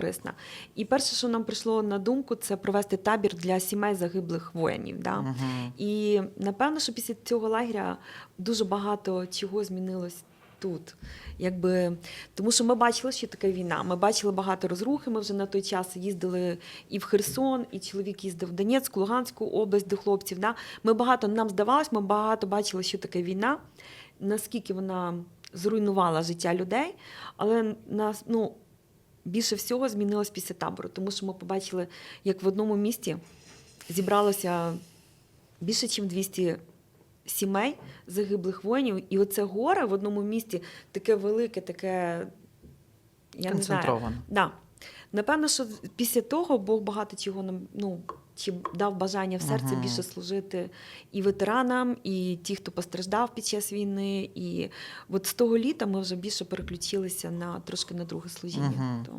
корисна. І перше, що нам прийшло на думку, це провести табір для сімей загиблих воїнів. Да? Мгм. І напевно, що після цього лагеря дуже багато чого змінилось тут. Якби, тому що ми бачили, що таке війна. Ми бачили багато розрухи. Ми вже на той час їздили і в Херсон, і чоловік їздив в Донецьку, Луганську область до хлопців. Да? Ми багато нам здавалось, ми багато бачили, що таке війна, наскільки вона зруйнувала життя людей, але нас ну. Більше всього змінилось після табору, тому що ми побачили, як в одному місті зібралося більше, ніж 200 сімей загиблих воїнів. І оце горе в одному місті таке велике, таке. Я не знаю. Да. Напевно, що після того Бог багато чого нам ну, чи дав бажання в серце Мгм. більше служити і ветеранам, і ті, хто постраждав під час війни. І от з того літа ми вже більше переключилися на трошки на друге служіння. То